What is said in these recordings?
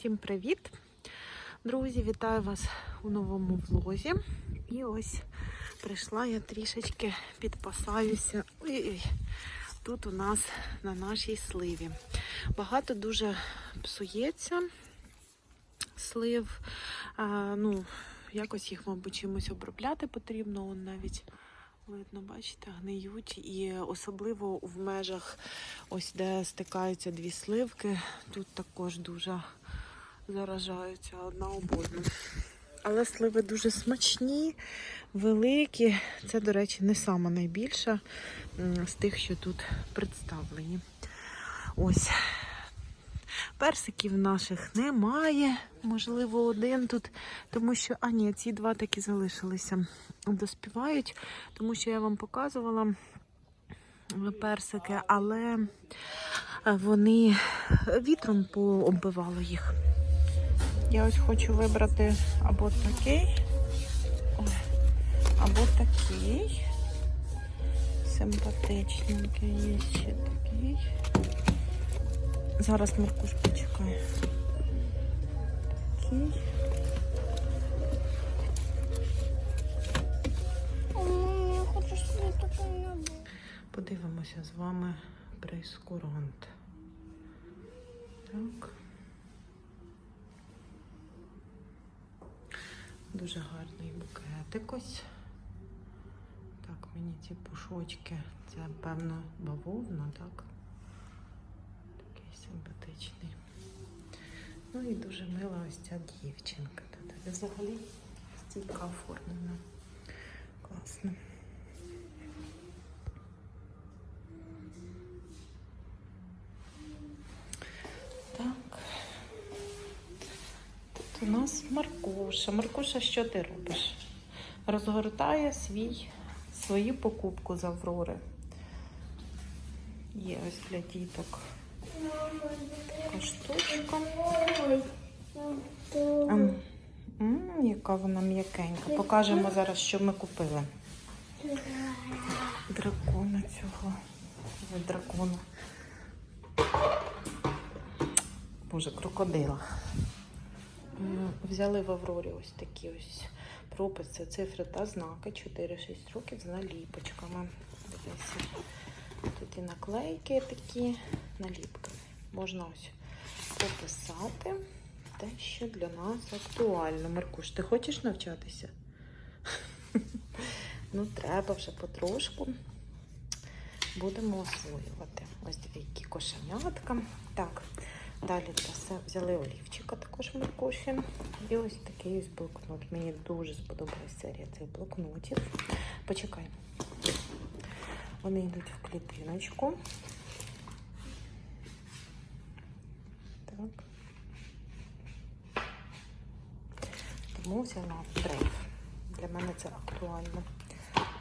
Всім привіт! Друзі, вітаю вас у новому влозі. І ось прийшла я трішечки підпасаюся. Ой-ой, тут у нас на нашій сливі. Багато дуже псується слив. А, ну, якось їх, мабуть, чимось обробляти потрібно. Он навіть видно, бачите, гниють. І особливо в межах, ось де стикаються дві сливки, тут також дуже заражаються одна об. Але сливи дуже смачні, великі. Це, до речі, не сама найбільша з тих, що тут представлені. Ось. Персиків наших немає. Можливо, один тут, тому що, а ні, ці два таки залишилися. Доспівають, тому що я вам показувала персики, але вони вітром пооббивало їх. Я ось хочу вибрати або такий, або такий. Симпатичненький є ще такий. Зараз Маркуш почекає. Такий. Подивимося з вами прейскурант. Так. Дуже гарний букетик ось. Так, мені ці пушочки. Це, певно, бавовна, так? Такий симпатичний. Ну і дуже мила ось ця дівчинка. Взагалі стійка оформлена. Класно. Так. Тут у нас Маркуша. Маркуша, що ти робиш? Розгортає свій, свою покупку з Аврори. Є ось для діток така штучка. М, м, яка вона м'якенька. Покажемо зараз, що ми купили. Дракона цього. Ой, Дракона. Боже, крокодила. Взяли в Аврорі ось такі ось прописи, цифри та знаки 4-6 років з наліпочками. Дивися. Тут і наклейки такі, наліпки. Можна ось прописати те, що для нас актуально. Маркуш, ти хочеш навчатися? Ну, треба вже потрошку. Будемо освоювати. Ось дві кошенятка. Так, далі це все взяли олівчика також Маркуші. І ось такий ось блокнот. Мені дуже сподобалась серія цих блокнотів. Почекай. Вони йдуть в клітиночку. Так. Тому взяла дрейф. Для мене це актуально.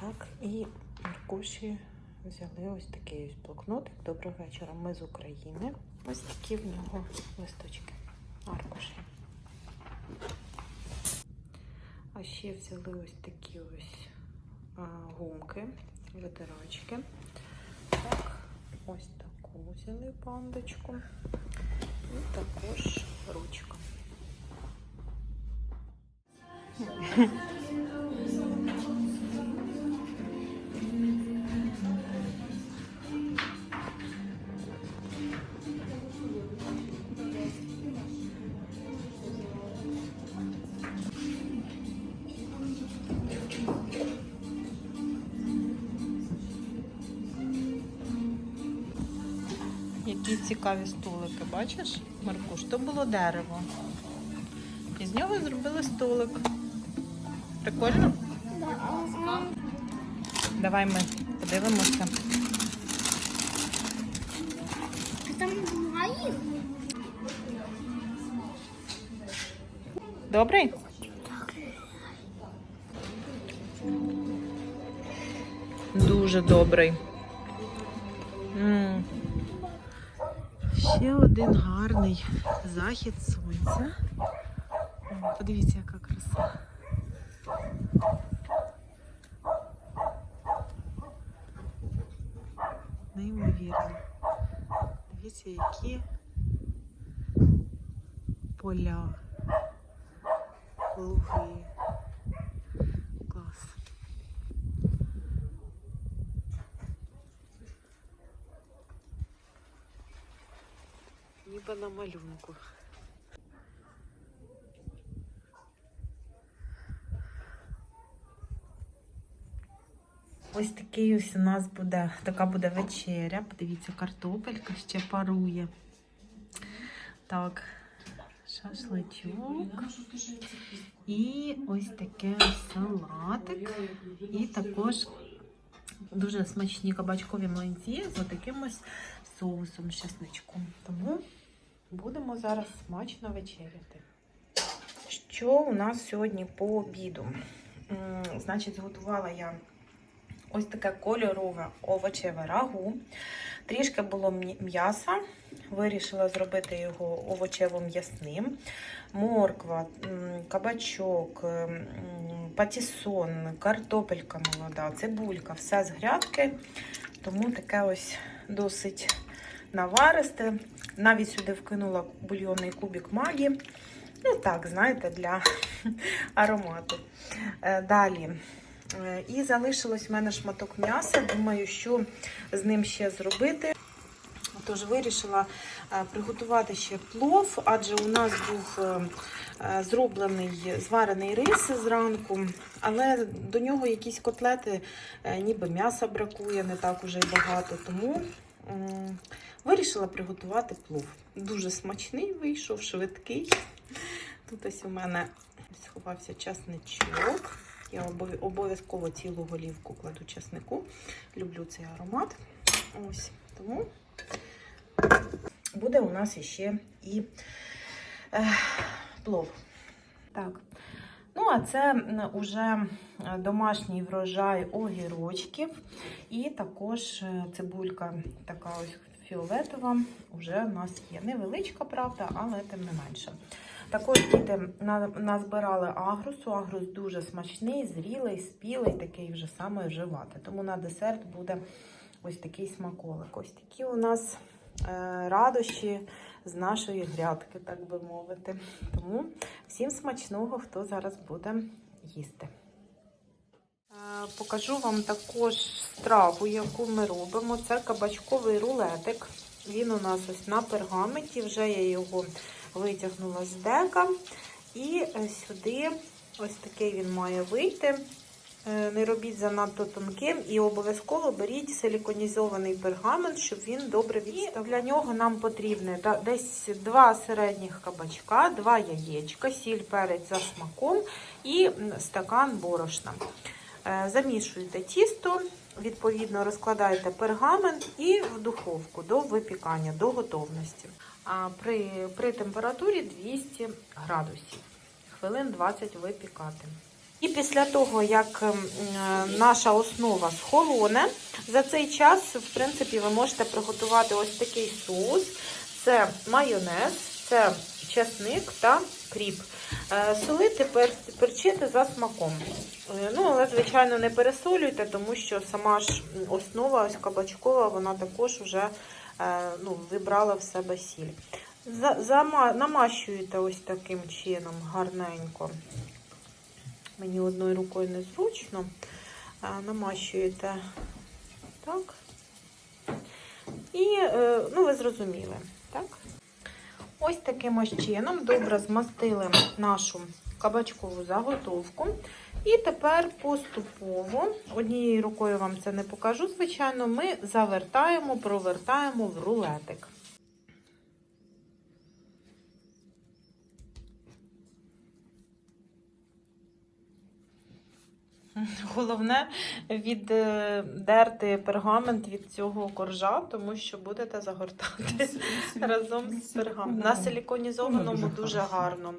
Так, і Маркуші взяли ось такий ось блокнотик. Доброго вечора. Ми з України. Ось такі в нього листочки. Аркуші. А ще взяли ось такі ось а, гумки, витирачки. Так, ось таку взяли пандочку. І також ручка. Які цікаві столики, бачиш, Маркуш? То було дерево. І з нього зробили столик. Прикольно? Давай ми подивимося. Там їх? Добрий? Дуже добрий. Ще один гарний захід сонця. Подивіться, яка краса. Неймовірно. Дивіться, які поля, луги. Клас. Ніби на малюнку. Ось такий ось у нас буде, така буде вечеря. Подивіться, картопелька ще парує. Так, шашличок. І ось таке салатик. І також дуже смачні кабачкові млинці з таким ось соусом чесничком. Тому будемо зараз смачно вечеряти. Що у нас сьогодні по обіду? Значить, зготувала я ось таке кольорове овочеве рагу. Трішки було м'я- м'яса. Вирішила зробити його овочево-м'ясним. Морква, кабачок, патісон, картопелька молода, цибулька, все з грядки. Тому таке ось досить наваристе. Навіть сюди вкинула бульйонний кубик магі. Ну так, знаєте, для аромату. Е, Далі. Е, І залишилось в мене шматок м'яса. Думаю, що з ним ще зробити. Тож вирішила е, приготувати ще плов, адже у нас був зроблений зварений рис зранку, але до нього якісь котлети, ніби м'яса бракує, не так уже й багато. Тому вирішила приготувати плов. Дуже смачний вийшов, швидкий. Тут ось у мене сховався часничок. Я обов'язково цілу голівку кладу часнику. Люблю цей аромат. Ось тому буде у нас іще і е, плов. Так. А це м, уже е, домашній врожай огірочків. І також е, цибулька така ось фіолетова вже у нас є. Невеличка, правда, але тим не менше. Також діти назбирали агрусу. Агрус дуже смачний, зрілий, спілий, такий вже саме вживати. Тому на десерт буде ось такий смаколик. Ось такі у нас е, радощі з нашої грядки, так би мовити. Тому всім смачного, хто зараз буде їсти. Е, Покажу вам також страву, яку ми робимо. Це кабачковий рулетик. Він у нас ось на пергаменті. Вже я його витягнула з дека. І е, сюди ось такий він має вийти. Е, Не робіть занадто тонким і обов'язково беріть силіконізований пергамент, щоб він добре відстав. Для нього нам потрібне десь два середніх кабачка, два яєчка, сіль, перець за смаком і стакан борошна. Е, Замішуєте тісто, відповідно розкладаєте пергамент і в духовку до випікання, до готовності. А при, при температурі 200 градусів. Хвилин 20 випікати. І після того, як ем, е, наша основа схолоне, за цей час, в принципі, ви можете приготувати ось такий соус. Це майонез, це чесник та кріп. Е, Солити, перчити за смаком. Е, Ну, але, звичайно, не пересолюйте, тому що сама ж основа ось кабачкова, вона також вже ну, вибрала в себе сіль. Намащуєте ось таким чином гарненько. Мені одною рукою незручно. Намащуєте так. І, е, ну, ви зрозуміли, так? Ось таким ось чином добре змастили нашу кабачкову заготовку. І тепер поступово, однією рукою вам це не покажу, звичайно, ми завертаємо, провертаємо в рулетик. Головне віддерти пергамент від цього коржа, тому що будете загортати разом з пергаментом. На силіконізованому дуже гарно.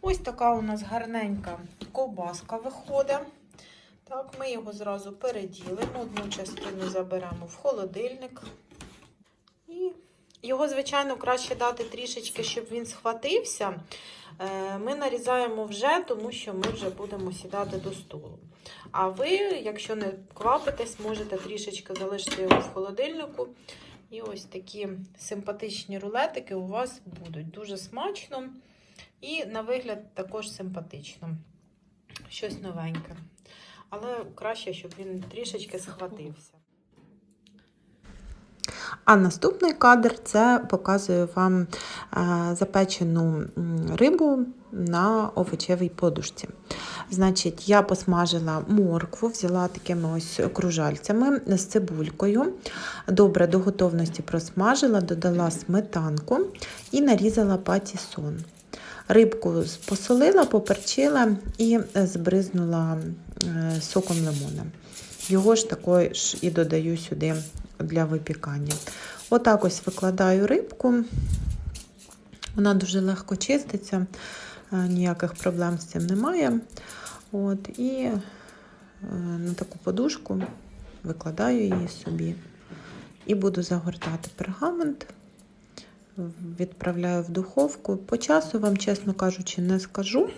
Ось така у нас гарненька ковбаска виходить. Так, ми його зразу переділимо. Одну частину заберемо в холодильник. Його, звичайно, краще дати трішечки, щоб він схватився. Е, Ми нарізаємо вже, тому що ми вже будемо сідати до столу. А ви, якщо не квапитесь, можете трішечки залишити його в холодильнику. І ось такі симпатичні рулетики у вас будуть. Дуже смачно. І на вигляд також симпатично. Щось новеньке. Але краще, щоб він трішечки схватився. А наступний кадр це показує вам е, запечену рибу на овочевій подушці. Значить, я посмажила моркву, взяла такими ось кружальцями з цибулькою. Добре до готовності просмажила, додала сметанку і нарізала патісон. Рибку посолила, поперчила і збризнула е, соком лимона. Його ж також і додаю сюди для випікання. Отак ось викладаю рибку. Вона дуже легко чиститься, е, ніяких проблем з цим немає. От, і е, на таку подушку викладаю її собі. І буду загортати пергамент, відправляю в духовку. По часу вам, чесно кажучи, не скажу.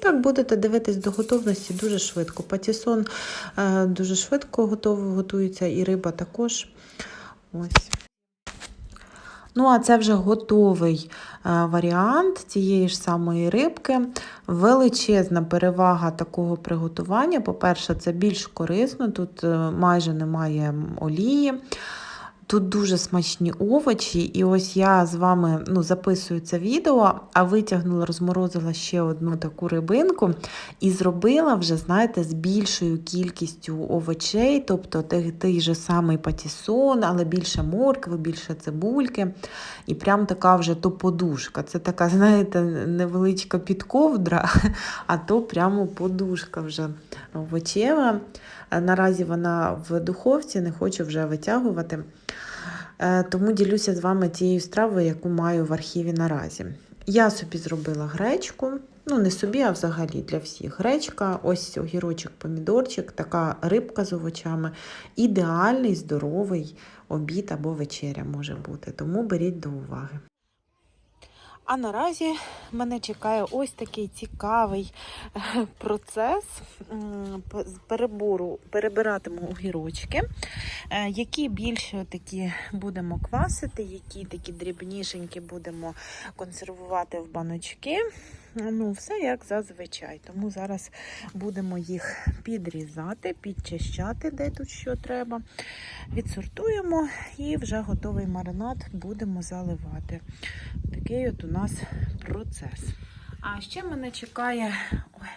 Так, будете дивитись до готовності дуже швидко. Патісон е, дуже швидко готов, готується, і риба також. Ось. Ну, а це вже готовий е, варіант цієї ж самої рибки. Величезна перевага такого приготування. По-перше, це більш корисно, тут е, майже немає олії. Тут дуже смачні овочі, і ось я з вами ну, записую це відео, а витягнула, розморозила ще одну таку рибинку і зробила вже, знаєте, з більшою кількістю овочей, тобто той, той же самий патісон, але більше моркви, більше цибульки. І прям така вже то подушка. Це така, знаєте, невеличка підковдра, а то прямо подушка вже овочева. Наразі вона в духовці, не хочу вже витягувати. Е, Тому ділюся з вами тією стравою, яку маю в архіві наразі. Я собі зробила гречку, ну не собі, а взагалі для всіх. Гречка, ось огірочок, помідорчик, така рибка з овочами. Ідеальний, здоровий обід або вечеря може бути. Тому беріть до уваги. А наразі мене чекає ось такий цікавий е, процес перебору. Перебиратиму огірочки, е, які більше такі будемо квасити, які такі дрібнішенькі будемо консервувати в баночки. Ну, все як зазвичай. Тому зараз будемо їх підрізати, підчищати, де тут що треба. Відсортуємо і вже готовий маринад будемо заливати. Такий от у нас процес. А ще мене чекає ой,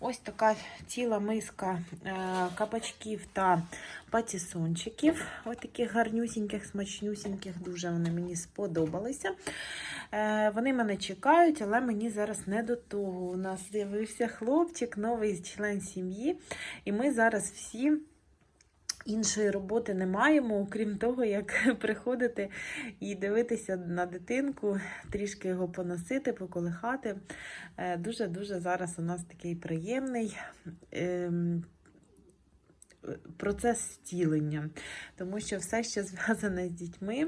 ось така ціла миска е, кабачків та патісончиків. Ось таких гарнюсіньких, смачнюсіньких, дуже вони мені сподобалися. Е, вони мене чекають, але мені зараз не до того. У нас з'явився хлопчик, новий член сім'ї, і ми зараз всі. Іншої роботи не маємо, окрім того, як приходити і дивитися на дитинку, трішки його поносити, поколихати. Е, Дуже-дуже зараз у нас такий приємний ем, процес зцілення, тому що все, що зв'язане з дітьми,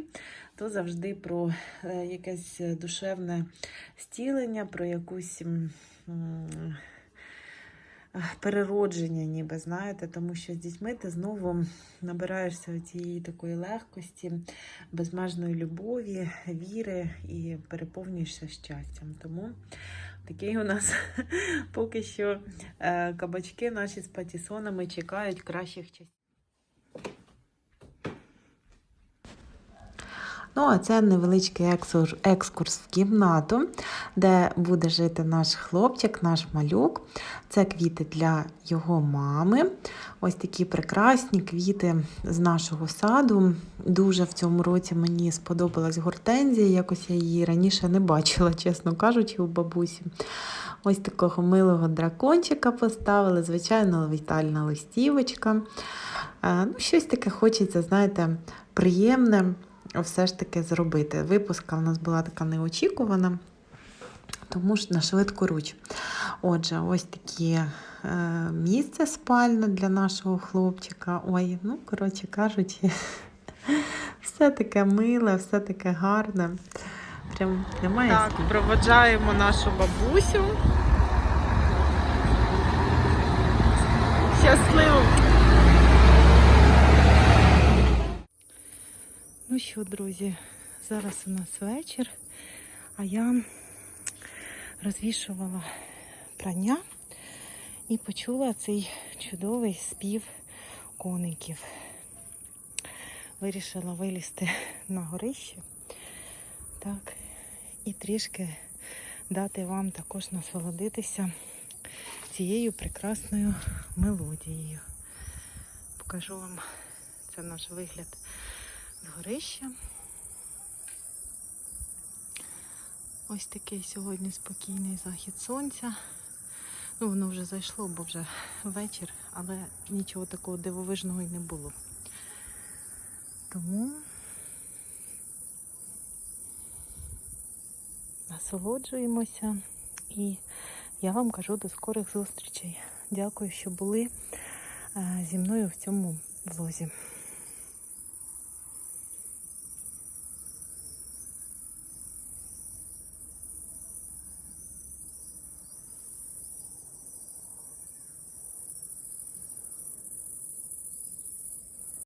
то завжди про е, якесь душевне зцілення, про якусь. Переродження, ніби знаєте, тому що з дітьми ти знову набираєшся цієї такої легкості, безмежної любові, віри і переповнюєшся щастям. Тому такий у нас поки що е, кабачки наші з патісонами чекають кращих часів. Ну, а це невеличкий екскурс в кімнату, де буде жити наш хлопчик, наш малюк. Це квіти для його мами. Ось такі прекрасні квіти з нашого саду. Дуже в цьому році мені сподобалась гортензія. Якось я її раніше не бачила, чесно кажучи, у бабусі. Ось такого милого дракончика поставили, звичайно, вітальна листівочка. Е, Ну, щось таке хочеться, знаєте, приємне все ж таки зробити. Випуска у нас була така неочікувана, тому ж на швидку руч. Отже, ось такі е, місце спальне для нашого хлопчика. Ой, ну, коротше кажучи, все таке миле, все таке гарне. Прям немає. Так, проводжаємо нашу бабусю. Щасливо! Ну що, друзі, зараз у нас вечір, а я розвішувала прання і почула цей чудовий спів коників. Вирішила вилізти на горище. Так, і трішки дати вам також насолодитися цією прекрасною мелодією. Покажу вам це наш вигляд з горища. Ось такий сьогодні спокійний захід сонця. Ну, воно вже зайшло, бо вже вечір, але нічого такого дивовижного і не було. Тому насолоджуємося і я вам кажу до скорих зустрічей. Дякую, що були е, зі мною в цьому влозі.